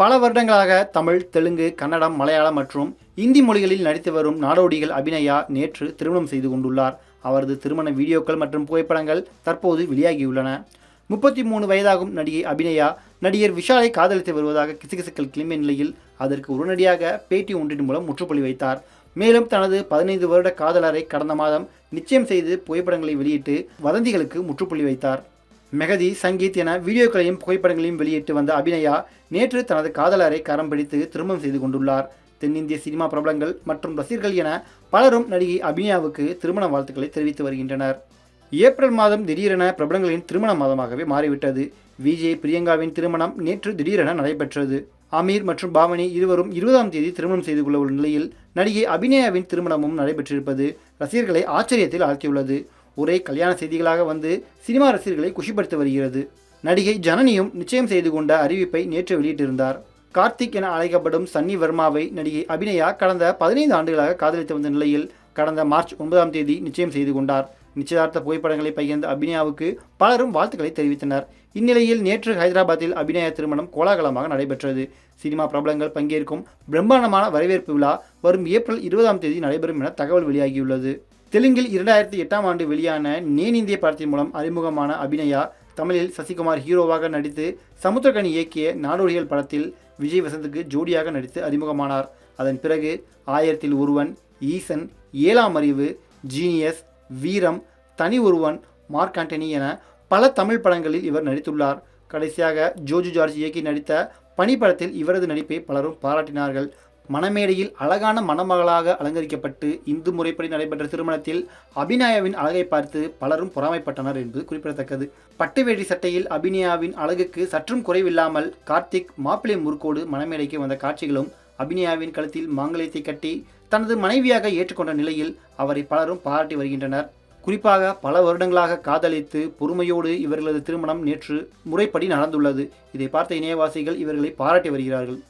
பல வருடங்களாக தமிழ் தெலுங்கு கன்னடம் மலையாளம் மற்றும் இந்தி மொழிகளில் நடித்து வரும் நாடோடிகள் அபிநயா நேற்று திருமணம் செய்து கொண்டுள்ளார். அவரது திருமண வீடியோக்கள் மற்றும் புகைப்படங்கள் தற்போது வெளியாகியுள்ளன. முப்பத்தி மூணு வயதாகும் நடிகை அபிநயா நடிகர் விஷாலை காதலித்து வருவதாக கிசுகிசுக்கள் கிளம்பிய நிலையில் அதற்கு உடனடியாக பேட்டி ஒன்றின் மூலம் முற்றுப்புள்ளி வைத்தார். மேலும் தனது பதினைந்து வருட காதலரை கடந்த மாதம் நிச்சயம் செய்து புகைப்படங்களை வெளியிட்டு வதந்திகளுக்கு முற்றுப்புள்ளி வைத்தார். மெகதி சங்கீத் என வீடியோக்களையும் புகைப்படங்களையும் வெளியிட்டு வந்த அபிநயா நேற்று தனது காதலரை கரம் பிடித்து திருமணம் செய்து கொண்டுள்ளார். தென்னிந்திய சினிமா பிரபலங்கள் மற்றும் ரசிகர்கள் என பலரும் நடிகை அபிநயாவுக்கு திருமண வாழ்த்துக்களை தெரிவித்து வருகின்றனர். ஏப்ரல் மாதம் திடீரென பிரபலங்களின் திருமண மாதமாகவே மாறிவிட்டது. விஜய் பிரியங்காவின் திருமணம் நேற்று திடீரென நடைபெற்றது. அமீர் மற்றும் பாவனி இருவரும் இருபதாம் தேதி திருமணம் செய்து கொள்ள உள்ள நிலையில் நடிகை அபிநயாவின் திருமணமும் நடைபெற்றிருப்பது ரசிகர்களை ஆச்சரியத்தில் ஆழ்த்தியுள்ளது. ஒரே கல்யாண செய்திகளாக வந்து சினிமா ரசிகர்களை குஷிப்படுத்தி வருகிறது. நடிகை ஜனனியும் நிச்சயம் செய்து கொண்ட அறிவிப்பை நேற்று வெளியிட்டிருந்தார். கார்த்திக் என அழைக்கப்படும் சன்னி வர்மாவை நடிகை அபிநயா கடந்த பதினைந்து ஆண்டுகளாக காதலித்து வந்த நிலையில் கடந்த மார்ச் ஒன்பதாம் தேதி நிச்சயம் செய்து கொண்டார். நிச்சயதார்த்த புகைப்படங்களை பகிர்ந்த அபிநயாவுக்கு பலரும் வாழ்த்துக்களை தெரிவித்தனர். இந்நிலையில் நேற்று ஹைதராபாத்தில் அபிநயா திருமணம் கோலாகலமாக நடைபெற்றது. சினிமா பிரபலங்கள் பங்கேற்கும் பிரம்மாண்டமான வரவேற்பு விழா வரும் ஏப்ரல் இருபதாம் தேதி நடைபெறும் என தகவல் வெளியாகியுள்ளது. தெலுங்கில் இரண்டாயிரத்தி எட்டாம் ஆண்டு வெளியான நேன் இந்திய படத்தின் மூலம் அறிமுகமான அபிநயா தமிழில் சசிகுமார் ஹீரோவாக நடித்து சமுத்திரகனி இயக்கிய நாடோடிகள் படத்தில் விஜய் வசந்துக்கு ஜோடியாக நடித்து அறிமுகமானார். அதன் பிறகு ஆயிரத்தில் ஒருவன் ஈசன் ஏழாம் அறிவு ஜீனியஸ் வீரம் தனி ஒருவன் மார்க் ஆண்டனி என பல தமிழ் படங்களில் இவர் நடித்துள்ளார். கடைசியாக ஜோஜு ஜார்ஜ் இயக்கி நடித்த பனி படத்தில் இவரது நடிப்பை பலரும் பாராட்டினார்கள். மணமேடையில் அழகான மணமகளாக அலங்கரிக்கப்பட்டு இந்து முறைப்படி நடைபெற்ற திருமணத்தில் அபிநயாவின் அழகை பார்த்து பலரும் பொறாமைப்பட்டனர் என்பது குறிப்பிடத்தக்கது. பட்டு வேட்டி சட்டையில் அபிநயாவின் அழகுக்கு சற்றும் குறைவில்லாமல் கார்த்திக் மாப்பிள்ளை முறுக்கோடு மணமேடைக்கு வந்த காட்சிகளும் அபிநயாவின் கழுத்தில் மாங்கல்யத்தை கட்டி தனது மனைவியாக ஏற்றுக்கொண்ட நிலையில் அவரை பலரும் பாராட்டி வருகின்றனர். குறிப்பாக பல வருடங்களாக காதலித்து பொறுமையோடு இவர்களது திருமணம் நேற்று முறைப்படி நடந்துள்ளது. இதை பார்த்த இணையவாசிகள் இவர்களை பாராட்டி வருகிறார்கள்.